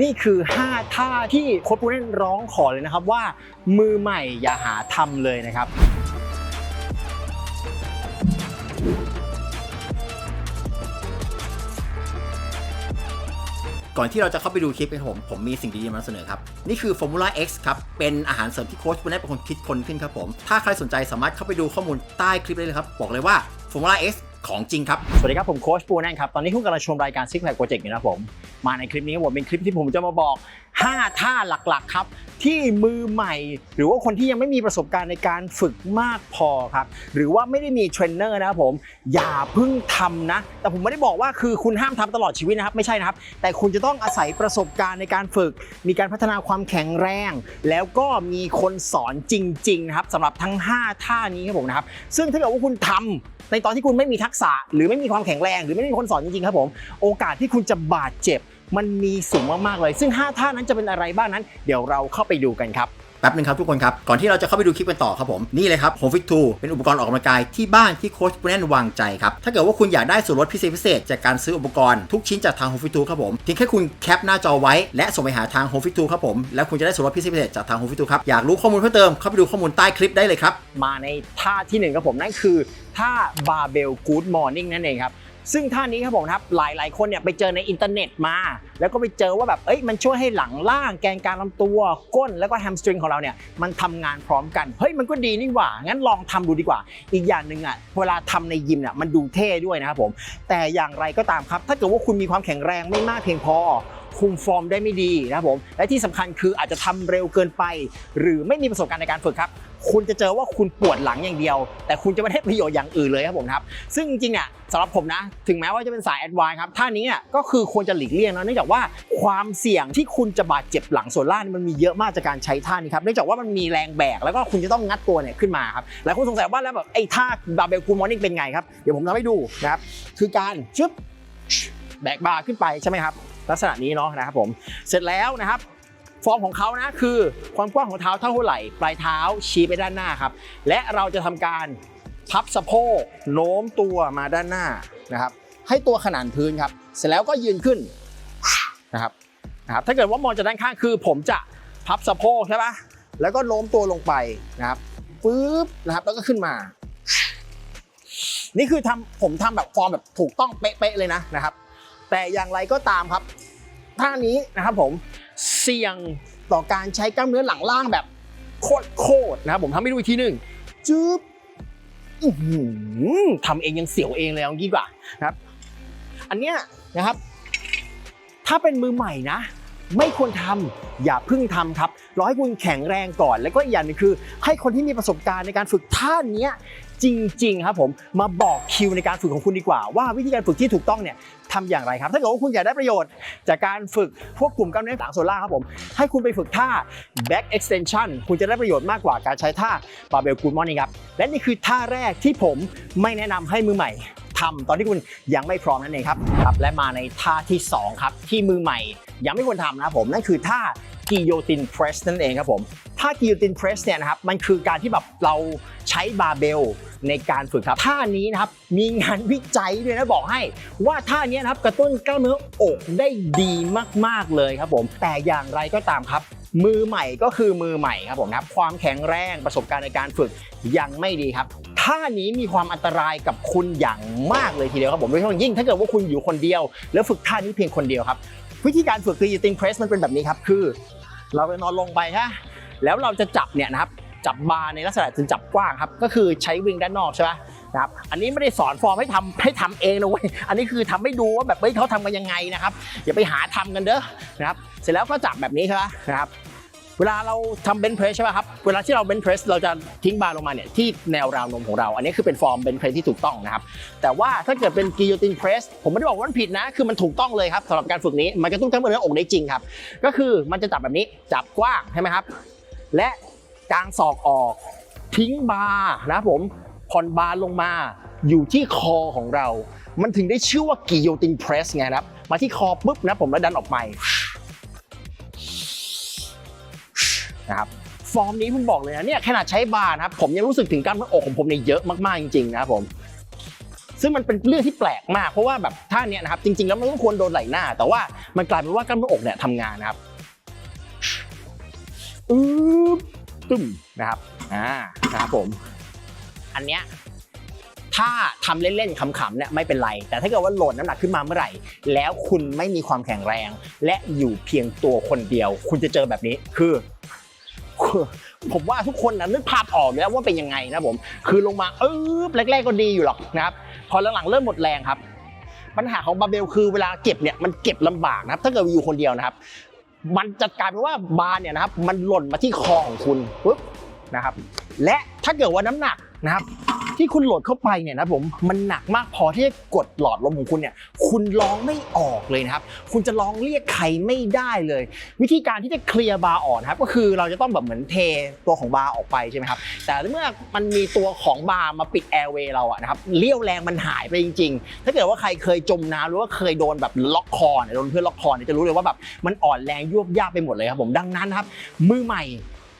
นี่คือ 5 ท่าที่โค้ชปูเน่นร้องขอเลยนะครับว่ามือใหม่อย่าหาทำเลยนะครับก่อนที่เราจะเข้าไปดูคลิปกันผมผมมีสิ่งดีๆมาเสนอครับ นี่คือ Formula X ครับ เป็นอาหารเสริมที่โค้ชปุณณเป็นคนคิดคนขึ้นครับผม ถ้าใครสนใจสามารถเข้าไปดูข้อมูลใต้คลิปได้เลยครับ บอกเลยว่า Formula X ของจริงครับ สวัสดีครับ ผมโค้ชปูแน่นครับ ตอนนี้คุณกำลังชมรายการซิกแพคโปรเจกต์อยู่นะผม มาในคลิปนี้ผมเป็นคลิปที่ผมจะมาบอก 5 ท่าหลักๆครับ ที่มือใหม่ หรือว่าคนที่ยังไม่มีประสบการณ์ในการฝึกมากพอครับ หรือว่าไม่ได้มีเทรนเนอร์นะครับผม อย่าเพิ่งทำนะ แต่ผมไม่ได้บอกว่าคือคุณห้ามทำตลอดชีวิตนะครับ ไม่ใช่นะครับ แต่คุณจะต้องอาศัยประสบการณ์ในการฝึก มีการพัฒนาความแข็งแรง แล้วก็มีคนสอนจริงๆนะครับสำหรับทั้ง 5 ท่านี้ครับผมนะครับ ซึ่งถ้าเกิดว่าคุณทำ ในตอนที่คุณไม่มีทักษะ หรือไม่มีความแข็งแรง หรือไม่มีคนสอนจริงๆครับผมโอกาสที่คุณจะบาดเจ็บ มันมีสูงมากๆเลย ซึ่ง 5 ท่านั้นจะเป็นอะไรบ้างนั้น เดี๋ยวเราเข้าไปดูกันครับ แป๊บนึงครับทุกคนครับก่อนที่เราจะเข้าไปดูคลิปกันต่อครับผมนี่เลยครับ Home Fit 2เป็นอุปกรณ์ออกกำลังกายที่บ้านที่โค้ชปุณณวางใจครับถ้าเกิดว่าคุณอยากได้ส่วนลดพิเศษพิเศษจากการซื้ออุปกรณ์ทุกชิ้นจากทาง Home Fit 2ครับผมเพียงแค่คุณแคปหน้าจอไว้และส่งไปหาทาง Home Fit 2ครับผมแล้วคุณจะได้ส่วนลดพิเศษพิเศษจากทาง Home Fit 2ครับอยากรู้ข้อมูลเพิ่มเติมเข้าไปดูข้อมูลใต้คลิปได้เลยครับมาในท่าที่หนึ่งครับผมนั่นคือท่า barbell good morning นั่นเองครับ ซึ่งท่านี้ครับผมครับหลาย ๆ คนเนี่ยไปเจอในอินเทอร์เน็ตมา แล้วก็ไปเจอว่าแบบเอ้ยมันช่วยให้หลังล่างแกนกลารลำตัวก้นแล้วก็แฮมสตริงของเราเนี่ยมันทำงานพร้อมกันเฮ้ยมันก็ดีนี่หว่า งั้นลองทำดูดีกว่า อีกอย่างหนึ่งอะเวลาทำในยิมเนี่ยมันดูเท่ด้วยนะครับผม แต่อย่างไรก็ตามครับ ถ้าเกิดว่าคุณมีความแข็งแรงไม่มากเพียงพอคุมฟอร์มได้ไม่ดีนะครับผมและที่สำคัญคืออาจจะทำเร็วเกินไป หรือไม่มีประสบการณ์ในการฝึกครับ คุณจะเจอว่าคุณปวดหลังอย่างเดียว แต่คุณจะไม่ได้ประโยชน์อย่างอื่นเลยครับผมครับซึ่งจริงๆอะสำหรับผมนะ ถึงแม้ว่าจะเป็นสายแอดวานครับท่านี้อะก็คือควรจะหลีกเลี่ยงนะเนื่องจากว่าความเสี่ยงที่คุณจะบาดเจ็บหลังส่วนล่างนี่มันมีเยอะมากจากการใช้ท่านี้ครับเนื่องจากว่ามันมีแรงแบกแล้วก็คุณจะต้องงัดตัวเนี่ยขึ้นมาครับหลายคนสงสัยว่าแล้วแบบไอ้ท่าบาร์เบลกูมอร์นิ่งเป็นไงครับเดี๋ยวผมทำให้ดูนะครับคือการชึบแบกบาร์ขึ้นไปใช่ไหมครับลักษณะนี้เนาะนะครับผมเสร็จแล้วนะครับ ฟอร์มของเขานะคือความกว้างของเท้าเท่าเท่าไหร่ ปลายเท้าชี้ไปด้านหน้าครับ และเราจะทำการพับสะโพกโน้มตัวมาด้านหน้านะครับ ให้ตัวขนานพื้นครับ เสร็จแล้วก็ยืนขึ้นนะครับนะครับถ้าเกิดว่ามองจากด้านข้างคือ ผมจะพับสะโพกใช่ปะแล้วก็โน้มตัวลงไปนะครับปึ๊บนะครับแล้วก็ขึ้นมา นี่คือทำผมทำแบบฟอร์มแบบถูกต้องเป๊ะๆเลยนะนะครับ แต่อย่างไรก็ตามครับท่านี้นะครับผม เสี่ยงต่อการใช้กล้ามเนื้อหลังล่างแบบโคตรโคตรๆนะครับผมทำให้ดูอีกทีหนึ่งจึ๊บทำเองยังเสียวเองเลยเอางี้ดีกว่านะครับ อันเนี้ยนะครับ ถ้าเป็นมือใหม่นะ ไม่ควรทำอย่าเพิ่งทำครับรอให้คุณแข็งแรงก่อน แล้วก็อีกอย่างหนึงคือ ให้คนที่มีประสบการณ์ในการฝึกท่านี้ จริง ๆ ครับผมมาบอกคิวในการฝึกของคุณดีกว่า ว่าวิธีการฝึกที่ถูกต้องเนี่ยทำอย่างไรครับ ถ้าเกิดว่าคุณอยากได้ประโยชน์ จากการฝึกพวกกลุ่มกล้ามเนื้อหลังส่วนล่าครับผมให้คุณไปฝึกท่า back extension คุณจะได้ประโยชน์มากกว่าการใช้ท่า barbell good morning ครับและนี่คือท่าแรกที่ผมไม่แนะนำให้มือใหม่ทำตอนที่คุณยังไม่พร้อมนั่นเองครับครับ และมาในท่าที่สองครับ ที่มือใหม่ยังไม่ควรทำนะผมนั่นคือท่า guillotine press นั่นเองครับผมท่า guillotine press เนี่ยนะครับมันคือการที่แบบเราใช้บาเบลในการฝึกครับท่านี้นะครับมีงานวิจัยด้วยนะบอกให้ ว่าท่านี้นะครับกระตุ้นกล้ามเนื้ออกได้ดีมากๆเลยครับผม แต่อย่างไรก็ตามครับ มือใหม่ก็คือมือใหม่ครับผมนะครับความแข็งแรงประสบการณ์ในการฝึกยังไม่ดีครับท่านี้มีความอันตรายกับคุณอย่างมากเลยทีเดียวครับผมโดยเฉพาะยิ่งถ้าเกิดว่าคุณอยู่คนเดียว แล้วฝึกท่านี้เพียงคนเดียวครับวิธีการฝึกคือ guillotine press มันเป็นแบบนี้ครับ คือ เราจะนอนลงไปฮะแล้วเราจะจับเนี่ยนะครับจับบาร์ในลักษณะจะจับกว้างครับ ก็คือใช้วิงด้านนอกใช่ไหมนะครับอันนี้ไม่ได้สอนฟอร์มให้ทำให้ทำเองนะเว้ยอันนี้คือทำให้ดูว่าแบบเฮ้ยเขาทำกันยังไงนะครับอย่าไปหาทำกันเด้อนะครับ เสร็จแล้วก็จับแบบนี้ใช่ไหมนะครับ วลาเราทำเบนเพรสใช่ไหมครับ เวลาที่เราเบนเพรสเราจะทิ้งบาร์ลงมาเนี่ยที่แนวราวนมของเรา อันนี้คือเป็นฟอร์มเบนเพรสที่ถูกต้องนะครับ แต่ว่าถ้าเกิดเป็นกิโยตินเพรสผมไม่ได้บอกว่ามันผิดนะ คือมันถูกต้องเลยครับสำหรับการฝึกนี้ มันกระตุ้นกล้ามเนื้ออกได้จริงครับ ก็คือมันจะจับแบบนี้ จับกว้างใช่ไหมครับ และกางศอกออก ทิ้งบาร์นะผม ผ่อนบาร์ลงมา อยู่ที่คอของเรา มันถึงได้ชื่อว่ากิโยตินเพรสไงครับ มาที่คอปุ๊บนะผมแล้วดันออกไป นะครับฟอร์มนี้ผมบอกเลยนะเนี่ยขนาดใช้บาร์นะครับผมยังรู้สึกถึงกล้ามเนื้ออกของผมเนี่ยเยอะมากๆจริงๆนะครับผมซึ่งมันเป็นเรื่องที่แปลกมากเพราะว่าแบบท่าเนี้ยนะครับจริงๆแล้วมันต้องควรโดนไหล่หน้า แต่ว่ามันกลายเป็นว่ากล้ามเนื้ออกเนี่ยทำงานนะครับอืบตึ้มนะครับอ่านะครับผม อันเนี้ยถ้าทำเล่นๆขำๆเนี่ยไม่เป็นไร แต่ถ้าเกิดว่าโหลดน้ำหนักขึ้นมาเมื่อไหร่ แล้วคุณไม่มีความแข็งแรง และอยู่เพียงตัวคนเดียว คุณจะเจอแบบนี้คือ ผมว่าทุกคนนะนึกภาพออกแล้วว่าเป็นยังไงนะผม คือลงมาเออแรกๆก็ดีอยู่หรอกนะครับ พอหลังๆเริ่มหมดแรงครับ ปัญหาของบาเบลคือเวลาเก็บเนี่ยมันเก็บลำบากนะครับ ถ้าเกิดอยู่คนเดียวนะครับ มันจะกลายเป็นว่าบาร์เนี่ยนะครับ มันหล่นมาที่คอของคุณปุ๊บนะครับ และถ้าเกิดว่าน้ำหนัก นะครับที่คุณโหลดเข้าไปเนี่ยนะผมมันหนักมากพอที่จะกดหลอดลมของคุณเนี่ยคุณร้องไม่ออกเลยนะครับ คุณจะร้องเรียกใครไม่ได้เลย วิธีการที่จะเคลียร์บาร์ออกนะครับก็คือเราจะต้องแบบเหมือนเทตัวของบาร์ออกไปใช่ไหมครับแต่เมื่อมันมีตัวของบาร์มาปิดแอร์เวย์เราอะนะครับเลี้ยวแรงมันหายไปจริง ๆ ถ้าเกิดว่าใครเคยจมน้ำหรือว่าเคยโดนแบบล็อกคอเนี่ยโดนเพื่อนล็อกคอเนี่ยจะรู้เลยว่าแบบมันอ่อนแรงยวบยาบไปหมดเลยครับผมดังนั้นนะครับมือใหม่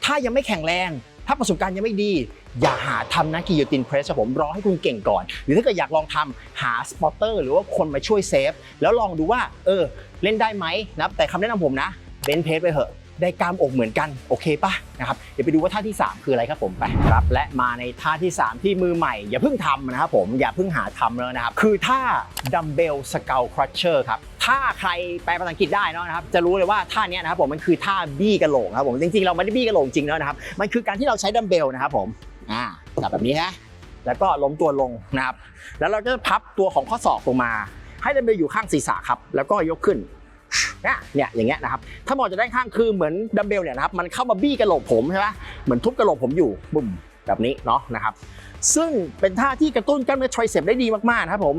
ถ้ายังไม่แข็งแรง ถ้าประสบการณ์ยังไม่ดี อย่าหาทำนะกิโยตินเพรสผมรอให้คุณเก่งก่อน หรือถ้าเกิดอยากลองทำหาสปอตเตอร์หรือว่าคนมาช่วยเซฟแล้วลองดูว่าเออเล่นได้ไหมนะแต่คำแนะนำผมนะเบนเพรสไปเถอะ ได้กล้ามอกเหมือนกันโอเคป่ะนะครับเดี๋ยวไปดูว่าท่าที่ 3 คืออะไรครับผมไปครับและมาในท่าที่ 3 ที่มือใหม่ อย่าเพิ่งทำนะครับผมอย่าเพิ่งหาทำเลยนะครับคือท่าดัมเบลสเกลครัชเชอร์ครับถ้าใครแปลภาษาอังกฤษได้นะครับจะรู้เลยว่าท่านี้นะครับผมมันคือท่าบี้กระโหลกครับผมจริงๆเราไม่ได้บี้กระโหลกจริงแล้วนะครับมันคือการที่เราใช้ดัมเบลนะครับผมอ่าจับแบบนี้ฮะแล้วก็ล้มตัวลงนะครับแล้วเราก็จะพับตัวของข้อศอกลงมา ให้ดัมเบลอยู่ข้างศีรษะครับแล้วก็ยกขึ้น เนี่ยอย่างเงี้ยนะครับถ้ามองจากด้านข้างคือเหมือนดัมเบลเนี่ยนะครับมันเข้ามาบี้กระโหลกผมใช่ไหมเหมือนทุบกระโหลกผมอยู่บุ่มแบบนี้เนาะนะครับซึ่งเป็นท่าที่กระตุ้นกล้ามเนื้อไทรเซปได้ดีมากๆนะครับผม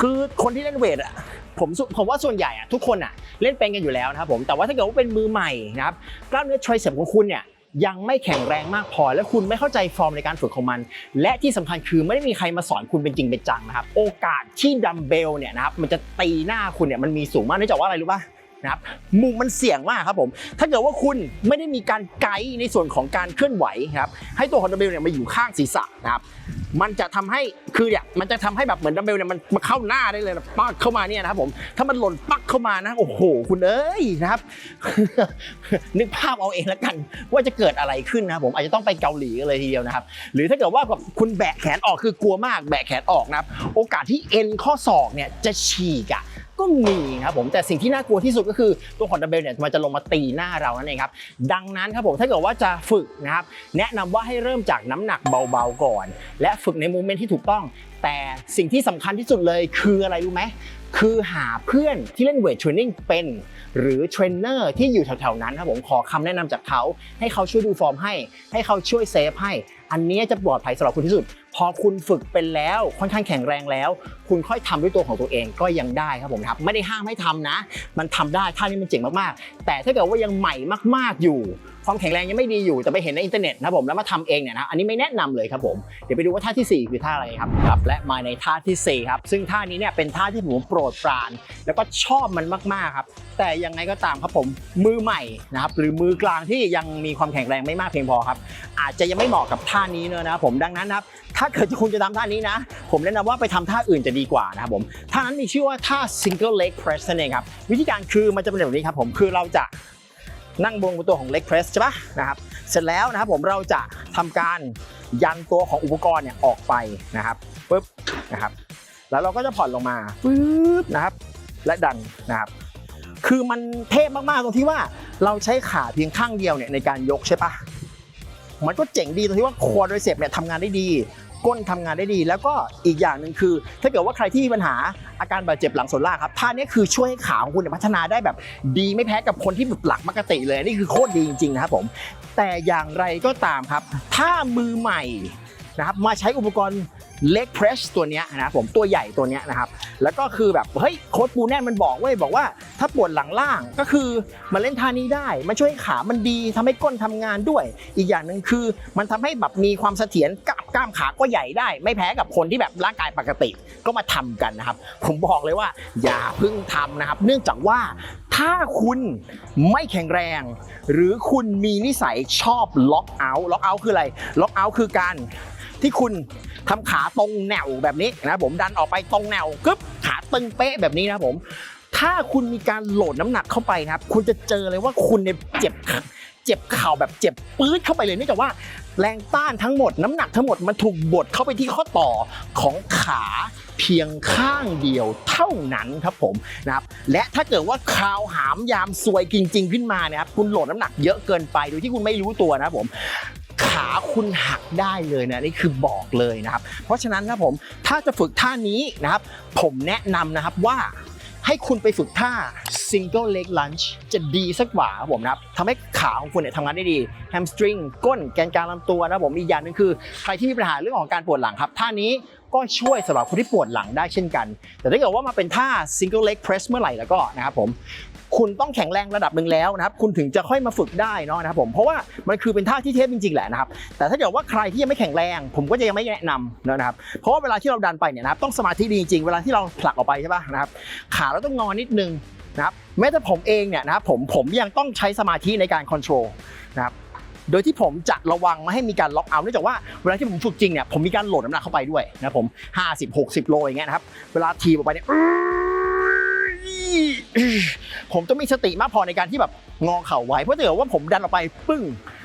คือคนที่เล่นเวทอะผมผมว่าส่วนใหญ่อะทุกคนอะเล่นเป็นกันอยู่แล้วนะครับผมแต่ว่าถ้าเกิดว่าเป็นมือใหม่นะครับกล้ามเนื้อไทรเซปของคุณเนี่ยยังไม่แข็งแรงมากพอ และคุณไม่เข้าใจฟอร์มในการฝึกของมัน และที่สำคัญคือไม่ได้มีใครมาสอนคุณเป็นจริงเป็นจังนะครับ โอกาสที่ดัมเบลเนี่ยนะครับมันจะตีหน้าคุณเนี่ยมันมีสูงมากเนื่องจากว่าอะไรรู้ป่ะ นะครับมุมมันเสี่ยงมากครับผม ถ้าเกิดว่าคุณไม่ได้มีการไกด์ในส่วนของการเคลื่อนไหวครับให้ตัวของดัมเบลเนี่ยมาอยู่ข้างศีรษะนะครับมันจะทำให้คือเนี่ยมันจะทำให้แบบเหมือนดัมเบลเนี่ยมันมาเข้าหน้าได้เลยนะปักเข้ามาเนี่ยนะครับผมถ้ามันหล่นปักเข้ามานะโอ้โห คุณเอ้ยนะครับ นึกภาพเอาเองแล้วกัน ว่าจะเกิดอะไรขึ้นนะครับผมอาจจะต้องไปเกาหลีกันเลยทีเดียวนะครับ หรือถ้าเกิดว่าแบบคุณแบะแขนออกคือกลัวมากแบะแขนออกนะครับ โอกาสที่เอ็นข้อศอกเนี่ยจะฉีกอะ ก็มีครับผมแต่สิ่งที่น่ากลัวที่สุดก็คือตัวของดัมเบลเนี่ยมันจะลงมาตีหน้าเรานั่นเองครับดังนั้นครับผมถ้าเกิดว่าจะฝึกนะครับแนะนำว่าให้เริ่มจากน้ำหนักเบาๆก่อน และฝึกในโมเมนต์ที่ถูกต้อง แต่สิ่งที่สำคัญที่สุดเลยคืออะไรรู้ไหมคือหาเพื่อนที่เล่นเวทเทรนนิ่งเป็น หรือเทรนเนอร์ที่อยู่แถวๆนั้นครับผมขอคำแนะนำจากเขา ให้เขาช่วยดูฟอร์มให้ ให้เขาช่วยเซฟให้ อันนี้จะปลอดภัยสำหรับคุณที่สุด พอคุณฝึกเป็นแล้วค่อนข้างแข็งแรงแล้ว คุณค่อยทำด้วยตัวของตัวเองก็ยังได้ครับผมครับไม่ได้ห้ามให้ทำนะ มันทำได้ท่านี้มันเจ๋งมากๆ แต่ถ้าเกิดว่ายังใหม่มาก ๆอยู่ ความแข็งแรงยังไม่ดีอยู่แต่ไปเห็นในอินเทอร์เน็ตนะผมแล้วมาทำเองเนี่ยนะอันนี้ไม่แนะนำเลยครับผมเดี๋ยวไปดูว่าท่าที่ 4 คือท่าอะไรครับครับ และมาในท่าทีสี่4ครับซึ่งท่านี้เนี่ยเป็นท่าที่ผมโปรดปราน แล้วก็ชอบมันมากๆครับ แต่ยังไงก็ตามครับผมมือใหม่นะครับหรือมือกลางที่ยังมีความแข็งแรงไม่มากเพียงพอครับ อาจจะยังไม่เหมาะกับท่านี้เนอะนะผมดังนั้นครับถ้าเกิดคุณจะทำท่านี้นะ ผมแนะนำว่าไปทำท่าอื่นจะดีกว่านะครับผมท่านั้นมีชื่อว่าท่า single leg press นั่นเองครับวิธีการคือมันจะเป็นแบบนี้ครับผมคือเราจะ นั่งบนบนตัวของ leg press ใช่ปะนะครับเสร็จแล้วนะครับผมเราจะทำการยันตัวของอุปกรณ์เนี่ยออกไปนะครับปึ๊บนะครับ แล้วเราก็จะผ่อนลงมาปึ๊บนะครับ และดันนะครับ คือมันเทพมากๆตรงที่ว่าเราใช้ขาเพียงข้างเดียวเนี่ยในการยกใช่ปะมันก็เจ๋งดีตรงที่ว่าควอดรเซปเนี่ยทำงานได้ดี ก้นทำงานได้ดี แล้วก็อีกอย่างหนึ่งคือ ถ้าเกิดว่าใครที่มีปัญหาอาการบาดเจ็บหลังส่วนล่างครับท่านี้คือช่วยให้ขาของคุณพัฒนาได้แบบดีไม่แพ้กับคนที่แบบหลักปกติเลยนี่คือโคตรดีจริงๆนะครับผมแต่อย่างไรก็ตามครับ ถ้ามือใหม่นะครับมาใช้อุปกรณ์เล็กเพรสตัวนี้นะครับผมตัวใหญ่ตัวนี้นะครับแล้วก็คือแบบเฮ้ยโค้ดปูแน่นมันบอกเว้ยบอกว่าถ้าปวดหลังล่างก็คือมาเล่นท่านี้ได้มันช่วยให้ขามันดีทำให้ก้นทำงานด้วย อีกอย่างหนึ่งคือมันทำให้แบบมีความเสถียรกล้าม กล้ามขาก็ใหญ่ได้ ไม่แพ้กับคนที่แบบร่างกายปกติก็มาทำกันนะครับ ผมบอกเลยว่า อย่าเพิ่งทำนะครับ เนื่องจากว่าถ้าคุณไม่แข็งแรง หรือคุณมีนิสัยชอบล็อกเอาท์ล็อกเอาท์คืออะไรล็อกเอาท์คือการที่คุณทำขาตรงแนวแบบนี้นะผมดันออกไปตรงแนวกึ๊บขาตึงเป๊ะแบบนี้นะผม ถ้าคุณมีการโหลดน้ำหนักเข้าไปนะครับ คุณจะเจอเลยว่าคุณเนี่ยเจ็บ เจ็บเข่าแบบเจ็บปื๊ดเข้าไปเลยเนื่องจากว่าแรงต้านทั้งหมดน้ำหนักทั้งหมดมันถูกบดเข้าไปที่ข้อต่อของขาเพียงข้างเดียวเท่านั้นครับผมนะครับและถ้าเกิดว่าคราวหามยามซวยจริง ๆ ขึ้นมาเนะครับคุณโหลดน้ำหนักเยอะเกินไปโดยที่คุณไม่รู้ตัวนะครับผมขาคุณหักได้เลยนะนี่คือบอกเลยนะครับ เพราะฉะนั้นครับผมถ้าจะฝึกท่านี้นะครับ ผมแนะนำนะครับว่า ให้คุณไปฝึกท่า single leg lunge จะดีสักกว่าครับผมนะครับทำให้ขาของคุณเนี่ยทำงานได้ดี hamstring ก้นแกนกลางลำตัวนะครับผมอีกอย่างหนึงคือ ใครที่มีปัญหาเรื่องของการปวดหลังครับท่านี้ ก็ช่วยสำหรับคนที่ปวดหลังได้เช่นกัน แต่ถ้าเกิดว่ามาเป็นท่า single leg press เมื่อไหร่แล้วก็นะครับผมคุณต้องแข็งแรงระดับหนึ่งแล้วนะครับคุณถึงจะค่อยมาฝึกได้เนาะนะครับผมเพราะว่ามันคือเป็นท่าที่เทพจริงๆแหละนะครับแต่ถ้าเกิดว่าใครที่ยังไม่แข็งแรง ผมก็จะยังไม่แนะนำนะครับเพราะว่าเวลาที่เราดันไปเนี่ยนะครับต้องสมาธิดีจริงๆเวลาที่เราผลักออกไปใช่ป่ะนะครับขาเราต้องงอนิดนึงนะครับแม้แต่ผมเองเนี่ยนะครับผมผมยังต้องใช้สมาธิในการคอนโทรลนะครับ โดยที่ผมจะระวังไม่ให้มีการล็อกเอาท์เนื่องจากว่าเวลาที่ผมฝึกจริงเนี่ยผมมีการโหลดน้ำหนักเข้าไปด้วยนะครับผม 50 60 โลอย่างเงี้ยนะครับ เวลาทีออกไปเนี่ยผมต้องมีสติมากพอในการที่แบบงอเข่าไว้เพราะถ้าเกิดว่าผมดันออกไปปึ้ง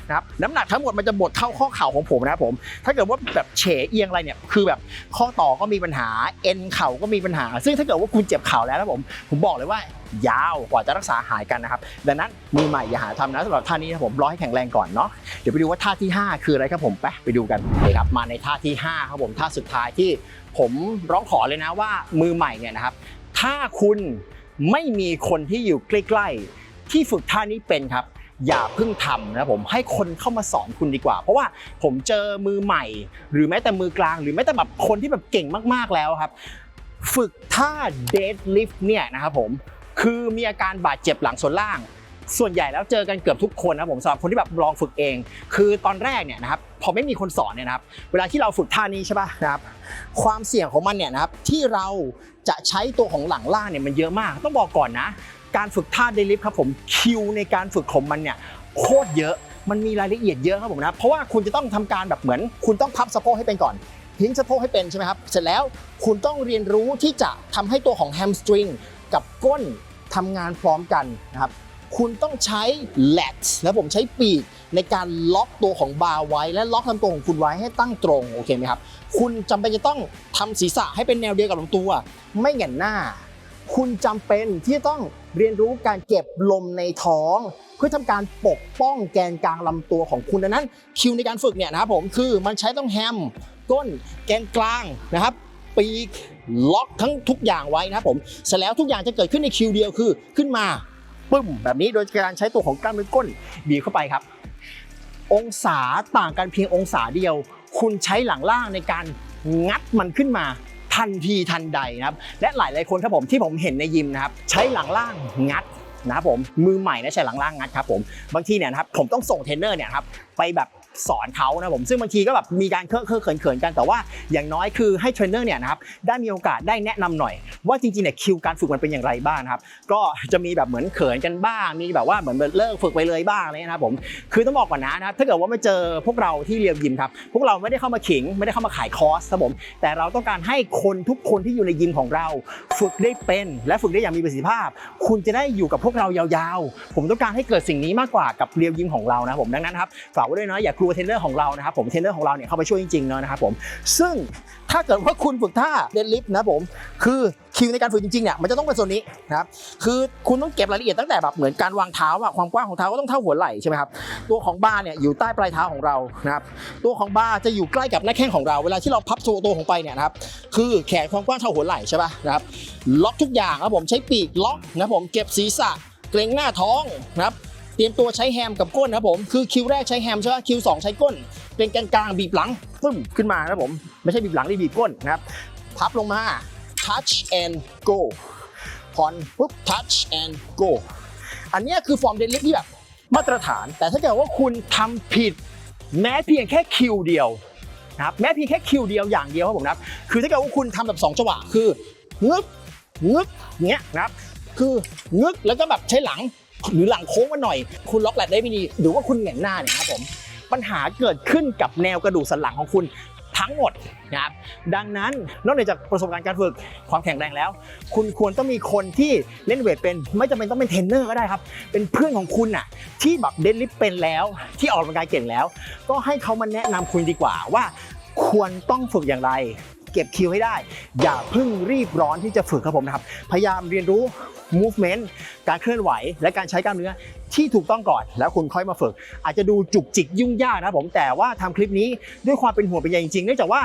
นะครับน้ำหนักทั้งหมดมันจะบดเข้าข้อเข่าของผมนะครับผม ถ้าเกิดว่าแบบเฉเอียงอะไรเนี่ยคือแบบข้อต่อก็มีปัญหาเอ็นเข่าก็มีปัญหา ซึ่งถ้าเกิดว่าคุณเจ็บเข่าแล้วนะผมผมบอกเลยว่ายาวกว่าจะรักษาหายกันนะครับดังนั้นมือใหม่อย่าหาทำนะสำหรับท่านี้นะผมรอให้แข็งแรงก่อนเนาะเดี๋ยวไปดูว่าท่าที่ 5 คืออะไรครับผมไปไปดูกันเลยครับมาในท่าที่5ครับผมท่าสุดท้ายที่ผมร้องขอเลยนะว่ามือใหม่เนี่ยนะครับ ถ้าคุณไม่มีคนที่อยู่ใกล้ ๆ ที่ฝึกท่านี้เป็นครับ อย่าเพิ่งทำนะผมให้คนเข้ามาสอนคุณดีกว่า เพราะว่าผมเจอมือใหม่ หรือแม้แต่มือกลาง หรือแม้แต่แบบคนที่แบบเก่งมากๆแล้วครับ ฝึกท่า deadlift เนี่ยนะครับผมคือมีอาการบาดเจ็บหลังส่วนล่าง ส่วนใหญ่แล้วเจอกันเกือบทุกคนนะผมสำหรับคนที่แบบลองฝึกเอง คือตอนแรกเนี่ยนะครับพอไม่มีคนสอนเนี่ยนะครับ เวลาที่เราฝึกท่านี้ใช่ป่ะนะครับ ความเสี่ยงของมันเนี่ยนะครับที่เราจะใช้ตัวของหลังล่างเนี่ยมันเยอะมาก ต้องบอกก่อนนะ การฝึกท่าเดลิฟครับผมคิวในการฝึกของมันเนี่ยโคตรเยอะมันมีรายละเอียดเยอะครับผมนะเพราะว่าคุณจะต้องทำการแบบเหมือน คุณต้องพับสะโพกให้เป็นก่อนทิ้งสะโพกให้เป็นใช่ไหมครับเสร็จแล้วคุณต้องเรียนรู้ที่จะทำให้ตัวของแฮมสตริงกับก้นทำงานพร้อมกันนะครับคุณต้องใช้ lat แล้วผมใช้ปีกในการล็อกตัวของบาร์ไว้ และล็อกลำตัวของคุณไว้ให้ตั้งตรงโอเคไหมครับ คุณจำเป็นจะต้องทำศีรษะให้เป็นแนวเดียวกับลำตัว ไม่แหงนหน้า คุณจำเป็นที่จะต้องเรียนรู้การเก็บลมในท้อง เพื่อทำการปกป้องแกนกลางลำตัวของคุณดังนั้นคิวในการฝึกเนี่ยนะครับผมคือมันใช้ต้องแฮมก้นแกนกลางนะครับ ปีกล็อกทั้งทุกอย่างไว้นะครับผมเสร็จแล้วทุกอย่างจะเกิดขึ้นในคิวเดียวคือขึ้นมาปึ้มแบบนี้โดยการใช้ตัวของกล้ามเนื้อก้นบีบเข้าไปครับ องศาต่างกันเพียงองศาเดียว คุณใช้หลังล่างในการงัดมันขึ้นมา ทันทีทันใดนะครับ และหลายหลายๆคนครับผมที่ผมเห็นในยิมนะครับ ใช้หลังล่างงัดนะครับผมมือใหม่นะใช้หลังล่างงัดครับผมบางทีเนี่ยนะครับผมต้องส่งเทรนเนอร์เนี่ยครับไปแบบ สอนเขานะผมซึ่งบางทีก็แบบมีการเคอะเคอะเขินเขินๆกันแต่ว่าอย่างน้อยคือให้เทรนเนอร์เนี่ยนะครับได้มีโอกาสได้แนะนำหน่อย ว่าจริงๆเนี่ยคิวการฝึกมันเป็นอย่างไรบ้างครับก็จะมีแบบเหมือนเขินกันบ้าง มีแบบว่าเหมือนเลิกฝึกไปเลยบ้างเงี้ยนะครับผมคือต้องบอกก่อนนะนะถ้าเกิดว่ามาเจอพวกเราที่เรียนยิมครับพวกเราไม่ได้เข้ามาขิง ไม่ได้เข้ามาขายคอร์สครับผมแต่เราต้องการให้คนทุกคนที่อยู่ในยิมของเรา ฝึกได้เป็น และฝึกได้อย่างมีประสิทธิภาพ คุณจะได้อยู่กับพวกเรายาวๆ ผมต้องการให้เกิดสิ่งนี้มากกว่ากับเรียวยิมของเรานะผมดังนั้นครับฝากไว้ด้วยนะอย่ากลัวเทรนเนอร์ของเรานะครับผมเทรนเนอร์ของเราเนี่ยเข้าไปช่วยจริงๆเนอะนะครับผมซึ่งถ้าเกิดว่าคุณฝึกท่าเดนลิฟต์นะผมคือคิวในการฝึกจริงๆเนี่ยมันจะต้องเป็นโซนนี้นะครับคือคุณต้องเก็บรายละเอียดตั้งแต่แบบเหมือนการวางเท้าอะความกว้างของเท้าก็ต้องเท่าหัวไหล่ใช่ไหมครับตัวของบาร์เนี่ยอยู่ใต้ปลายเท้าของเรานะครับตัวของบาร์จะอยู่ใกล้กับหน้าแข้งของเราเวลาที่เราพับตัวตัวของไปเนี่ยนะครับคือแขนความกว้างเท่าหัวไหล่ใช่ป่ะนะครับล็อกทุกอย่างครับผมใช้ปีกล็อกนะผมเก็บศีรษะเกรงหน้าท้องนะครับ เตรียมตัวใช้แฮมกับก้นนะผมคือคิวแรกใช้แฮมใช่ป่ะคิวสองใช้ก้น เป็นกลางๆบีบหลังปึ้มขึ้นมานะผมไม่ใช่บีบหลังนี่บีบก้นนะครับพับลงมา touch and go ผ่อนปุ๊บ touch and go อันนี้คือฟอร์มเดนลิฟที่แบบมาตรฐาน แต่ถ้าเกิดว่าคุณทำผิด แม้เพียงแค่คิวเดียวนะครับแม้เพียงแค่คิวเดียวอย่างเดียวครับผมนะครับคือถ้าเกิดว่าคุณทำแบบ2จังหวะคืองึกงึกเงี้ยนะครับคืองึกแล้วก็แบบใช้หลัง หรือหลังโค้งมาหน่อย คุณล็อกแลดได้ไม่ดีหรือว่าคุณแหงนหน้าเนี่ยครับผมปัญหาเกิดขึ้นกับแนวกระดูกสันหลังของคุณทั้งหมดนะครับดังนั้นนอกจากประสบการณ์การฝึกความแข็งแรงแล้ว คุณควรต้องมีคนที่เล่นเวทเป็น ไม่จำเป็นต้องเป็นเทรนเนอร์ก็ได้ครับ เป็นเพื่อนของคุณน่ะที่แบบเดนลิฟเป็นแล้ว ที่ออกกำลังกายเก่งแล้ว ก็ให้เขามาแนะนำคุณดีกว่าว่าควรต้องฝึกอย่างไร เก็บคิวให้ได้ อย่าเพิ่งรีบร้อนที่จะฝึกครับผมนะครับ พยายามเรียนรู้ movement การเคลื่อนไหว และการใช้กล้ามเนื้อที่ถูกต้องก่อน แล้วคุณค่อยมาฝึก อาจจะดูจุกจิกยุ่งยากนะครับผมแต่ว่าทำคลิปนี้ด้วยความเป็นห่วงเป็นใยจริงๆเนื่องจากว่า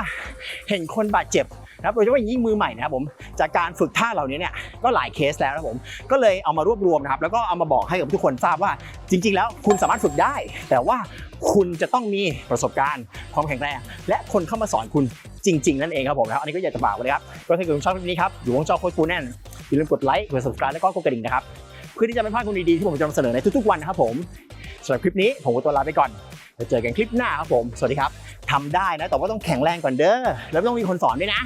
เห็นคนบาดเจ็บ นะครับโดยเฉพาะอย่างยิ่งมือใหม่นะครับผมจากการฝึกท่าเหล่านี้เนี่ยก็หลายเคสแล้วนะครับผมก็เลยเอามารวบรวมนะครับแล้วก็เอามาบอกให้กับทุกคนทราบว่า จริง ๆ แล้วคุณสามารถฝึกได้ แต่ว่าคุณจะต้องมีประสบการณ์ความแข็งแรงและคนเข้ามาสอนคุณจริง ๆ นั่นเองครับผมนะครับอันนี้ก็อยากจะฝากไว้เลยครับก็ถ้าเกิดคุณชอบคลิปนี้ครับอยู่วงจอโค้ชกูแน่นอย่าลืมกดไลค์กด subscribe แล้วก็กดกระดิ่งนะครับเพื่อที่จะไม่พลาดคนดีๆที่ผมจะนำเสนอในทุกๆวันนะครับผมสำหรับคลิปนี้ผมขอตัวลาไปก่อนแล้วเจอกันคลิปหน้าครับผม สวัสดีครับ ทำได้นะ แต่ว่าต้องแข็งแรงก่อนเด้อ แล้วต้องมีคนสอนด้วยนะ